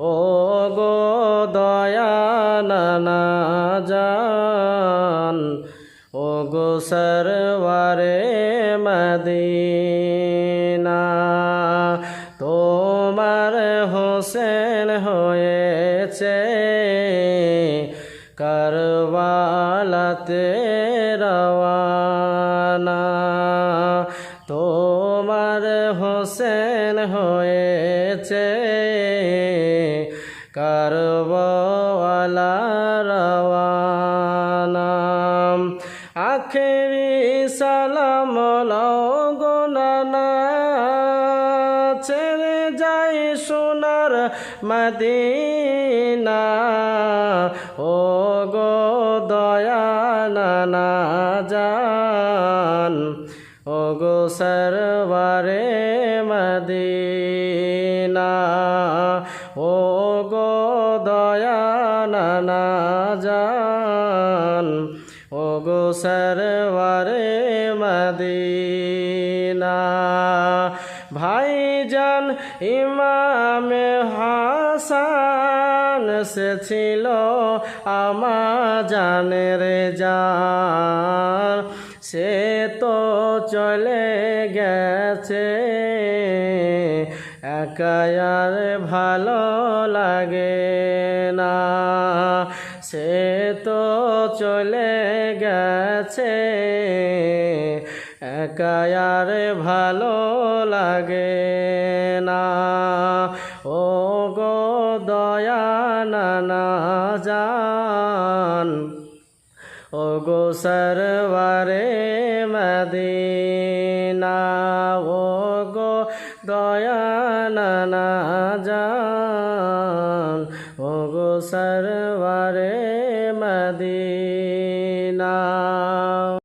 ও গো দয়ানানা জান ও গো সরওয়ারে মদিনা, তোমার হোসেন হয়েছে করবালাতে রওয়ানা, তোমার হোসেন হয়েছে করবালা রওয়ানা আখেরি সালাম লগনানা। ছেড়ে যাই সোনার মদিনা। ও গো দয়ানা জান। ও গো সরবারে মদিনা। ও দয়ানা জান। ও গো সরবারে মদিনা, ভাইজান ইমামে হাসান, সে ছিল আমা জানের জান। সে তো চলে গেছে একায়ার ভালো লাগে না। সে তো চলে গেছে একায়ার ভালো লাগে না। ও গো দয়ানা জান, ও গো সরবারে মদিনা, ও দয়ানা যান। ও গো সরবারে মদিনা।